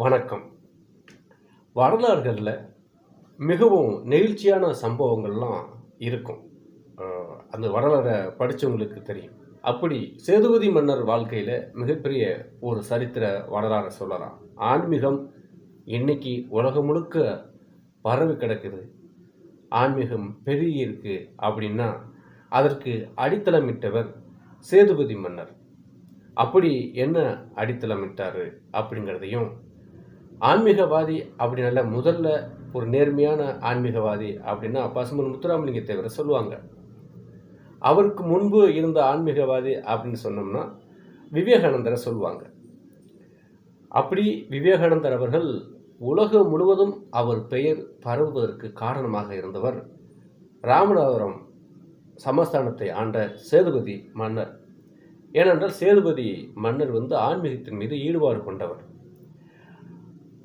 வணக்கம். வரலாறுகளில் மிகவும் நெகிழ்ச்சியான சம்பவங்கள்லாம் இருக்கும். அந்த வரலாறை படித்தவங்களுக்கு தெரியும். அப்படி சேதுபதி மன்னர் வாழ்க்கையில் மிகப்பெரிய ஒரு சரித்திர வரலாறை சொல்லலாம். ஆன்மீகம் இன்னைக்கு உலகம் முழுக்க பரவி கிடக்குது. ஆன்மீகம் பெருகி இருக்கு அப்படின்னா அதற்கு அடித்தளமிட்டவர் சேதுபதி மன்னர். அப்படி என்ன அடித்தளமிட்டார் அப்படிங்கிறதையும் ஆன்மீகவாதி அப்படின்னால முதல்ல ஒரு நேர்மையான ஆன்மீகவாதி அப்படின்னா பசுமன் முத்துராமலிங்க தேவரை சொல்லுவாங்க. அவருக்கு முன்பு இருந்த ஆன்மீகவாதி அப்படின்னு சொன்னோம்னா விவேகானந்தரை சொல்லுவாங்க. அப்படி விவேகானந்தர் அவர்கள் உலகம் முழுவதும் அவர் பெயர் பரவுவதற்கு காரணமாக இருந்தவர். ராமநாதபுரம் சமஸ்தானத்தை ஆண்ட சேதுபதி மன்னர். ஏனென்றால் சேதுபதி மன்னர் வந்து ஆன்மீகத்தின் மீது ஈடுபாடு கொண்டவர்.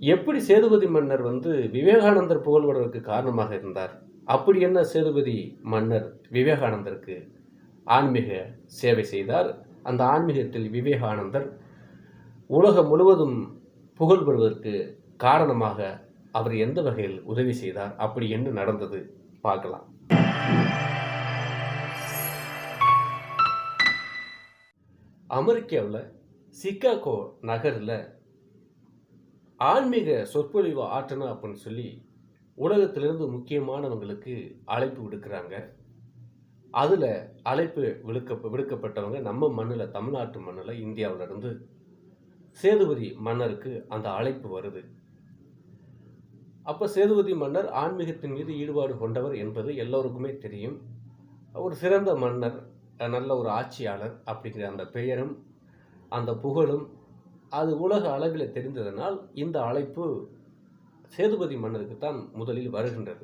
எப்படி சேதுபதி மன்னர் வந்து விவேகானந்தர் புகழ்வதற்கு காரணமாக இருந்தார்? அப்படி என்ன சேதுபதி மன்னர் விவேகானந்தருக்கு ஆன்மீக சேவை செய்தார்? அந்த ஆன்மீகத்தில் விவேகானந்தர் உலகம் முழுவதும் புகழ் பெறுவதற்கு காரணமாக அவர் எந்த வகையில் உதவி செய்தார்? அப்படி என்ன நடந்தது? பார்க்கலாம். அமெரிக்காவில் சிக்காகோ நகரில் ஆன்மீக சொற்பொழிவு ஆற்றணும் அப்படின்னு சொல்லி உலகத்திலிருந்து முக்கியமானவங்களுக்கு அழைப்பு விடுக்கிறாங்க. அதில் அழைப்பு விடுக்க விடுக்கப்பட்டவங்க நம்ம மண்ணில் தமிழ்நாட்டு மண்ணில் இந்தியாவிலிருந்து சேதுபதி மன்னருக்கு அந்த அழைப்பு வருது. அப்போ சேதுபதி மன்னர் ஆன்மீகத்தின் மீது ஈடுபாடு கொண்டவர் என்பது எல்லோருக்குமே தெரியும். ஒரு சிறந்த மன்னர் நல்ல ஒரு ஆட்சியாளர் அப்படிங்கிற அந்த பெயரும் அந்த புகழும் அது உலக அளவில் தெரிந்ததனால் இந்த அழைப்பு சேதுபதி மன்னருக்கு தான் முதலில் வருகின்றது.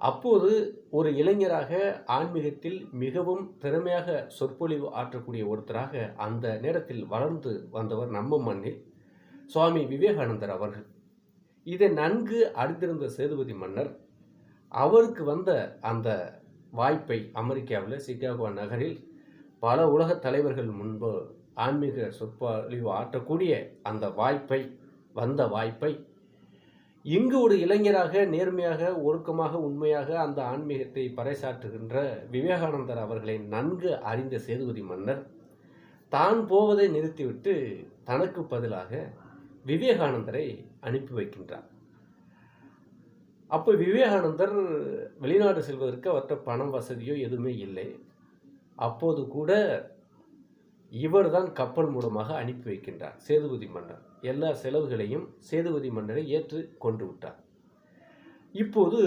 அப்போது ஒரு இளைஞராக ஆன்மீகத்தில் மிகவும் திறமையாக சொற்பொழிவு ஆற்றக்கூடிய ஒருத்தராக அந்த நேரத்தில் வளர்ந்து வந்தவர் நம்ம மண்ணில் சுவாமி விவேகானந்தர் அவர்கள். இதை நன்கு அறிந்திருந்த சேதுபதி மன்னர் அவருக்கு வந்த அந்த வாய்ப்பை அமெரிக்காவில் சிகாகோ நகரில் பல உலக தலைவர்கள் முன்பு ஆன்மீக சொற்பொழிவு ஆற்றக்கூடிய அந்த வாய்ப்பை வந்த வாய்ப்பை இங்கு ஒரு இளைஞராக நேர்மையாக ஒழுக்கமாக உண்மையாக அந்த ஆன்மீகத்தை பறைசாற்றுகின்ற விவேகானந்தர் அவர்களை நன்கு அறிந்த சேதுபதி மன்னர் தான் போவதை நிறுத்திவிட்டு தனக்கு பதிலாக விவேகானந்தரை அனுப்பி வைக்கின்றார். அப்போ விவேகானந்தர் வெளிநாடு செல்வதற்கு அவற்ற பணம் வசதியோ எதுவுமே இல்லை. அப்போது கூட இவர் தான் கப்பல் மூலமாக அனுப்பி வைக்கின்றார் சேதுபதி மன்னர். எல்லா செலவுகளையும் சேதுபதி மன்னரை ஏற்று கொண்டு விட்டார். இப்போது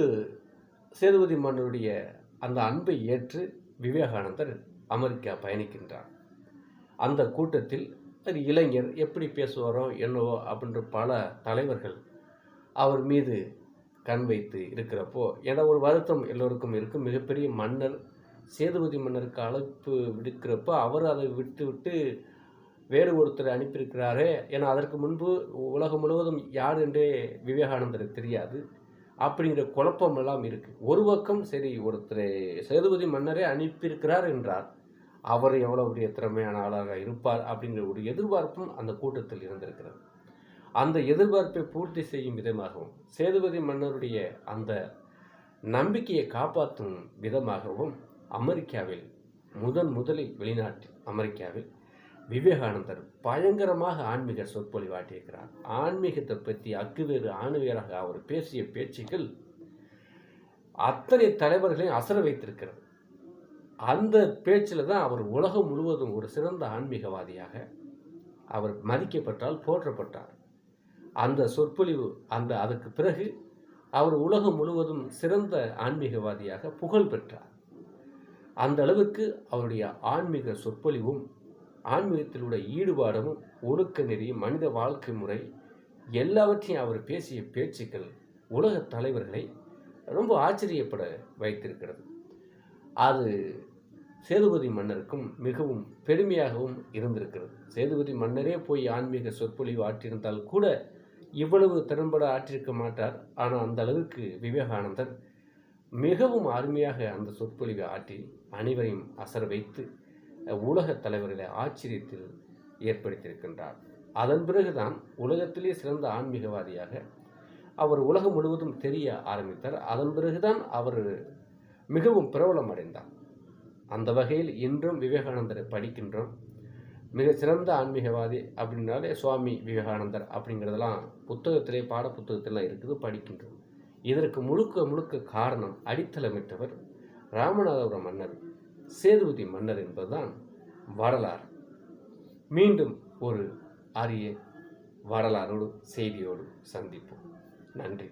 சேதுபதி மன்னருடைய அந்த அன்பை ஏற்று விவேகானந்தர் அமெரிக்கா பயணிக்கின்றார். அந்த கூட்டத்தில் அது இளைஞர் எப்படி பேசுவாரோ என்னவோ அப்படின்ற பல தலைவர்கள் அவர் மீது கண் வைத்து இருக்கிறப்போ ஏன்னா ஒரு வருத்தம் எல்லோருக்கும் இருக்கும். மிகப்பெரிய மன்னர் சேதுபதி மன்னருக்கு அழைப்பு விடுக்கிறப்போ அவர் அதை விட்டுவிட்டு வேறு ஒருத்தரை அனுப்பியிருக்கிறாரே. ஏன்னா அதற்கு முன்பு உலகம் முழுவதும் யார் என்றே விவேகானந்தருக்கு தெரியாது. அப்படிங்கிற குழப்பம் எல்லாம் இருக்குது ஒரு பக்கம் சரி ஒருத்தரை சேதுபதி மன்னரே அனுப்பியிருக்கிறார் என்றார் அவர் எவ்வளோ பெரிய திறமையான ஆளாக இருப்பார் அப்படிங்கிற ஒரு எதிர்பார்ப்பும் அந்த கூட்டத்தில் இருந்திருக்கிறது. அந்த எதிர்பார்ப்பை பூர்த்தி செய்யும் விதமாகவும் சேதுபதி மன்னருடைய அந்த நம்பிக்கையை காப்பாற்றும் விதமாகவும் அமெரிக்காவில் முதன் முதலில் வெளிநாட்டில் அமெரிக்காவில் விவேகானந்தர் பயங்கரமாக ஆன்மீக சொற்பொழிவாட்டியிருக்கிறார் ஆன்மீகத்தை பற்றி அக்குவேறு ஆணுவேராக அவர் பேசிய பேச்சுக்கள் அத்தனை தலைவர்களையும் அசர வைத்திருக்கிறது. அந்த பேச்சில் தான் அவர் உலகம் முழுவதும் ஒரு சிறந்த ஆன்மீகவாதியாக அவர் மதிக்கப்பட்டால் போற்றப்பட்டார். அந்த சொற்பொழிவு அந்த அதுக்கு பிறகு அவர் உலகம் முழுவதும் சிறந்த ஆன்மீகவாதியாக புகழ் பெற்றார். அந்த அளவுக்கு அவருடைய ஆன்மீக சொற்பொழிவும் ஆன்மீகத்திலுடைய ஈடுபாடும் ஒழுக்க நெறி மனித வாழ்க்கை முறை எல்லாவற்றையும் அவர் பேசிய பேச்சுக்கள் உலக தலைவர்களை ரொம்ப ஆச்சரியப்பட வைத்திருக்கிறது. அது சேதுபதி மன்னருக்கும் மிகவும் பெருமையாகவும் இருந்திருக்கிறது. சேதுபதி மன்னரே போய் ஆன்மீக சொற்பொழிவு ஆற்றியிருந்தால் கூட இவ்வளவு திறம்பட ஆற்றிருக்க மாட்டார். ஆனால் அந்த அளவுக்கு விவேகானந்தர் மிகவும் அருமையாக அந்த சொற்பொழிவை ஆற்றி அனைவரையும் அசர வைத்து உலக தலைவர்களை ஆச்சரியத்தில் ஏற்படுத்தியிருக்கின்றார். அதன் பிறகுதான் உலகத்திலே சிறந்த ஆன்மீகவாதியாக அவர் உலகம் முழுவதும் தெரிய ஆரம்பித்தார். அதன் பிறகுதான் அவர் மிகவும் பிரபலம் அடைந்தார். அந்த வகையில் இன்றும் விவேகானந்தரை படிக்கின்றோம். மிக சிறந்த ஆன்மீகவாதி அப்படின்னாலே சுவாமி விவேகானந்தர் அப்படிங்கிறதெல்லாம் புத்தகத்திலே பாட புத்தகத்திலாம் இருக்குது படிக்கின்றோம். இதற்கு முழுக்க முழுக்க காரணம் அடித்தளமிட்டவர் ராமநாதபுரம் மன்னர் சேதுபதி மன்னர் என்பதுதான் வரலாறு. மீண்டும் ஒரு அரிய வரலாறோடு செய்தியோடு சந்திப்போம். நன்றி.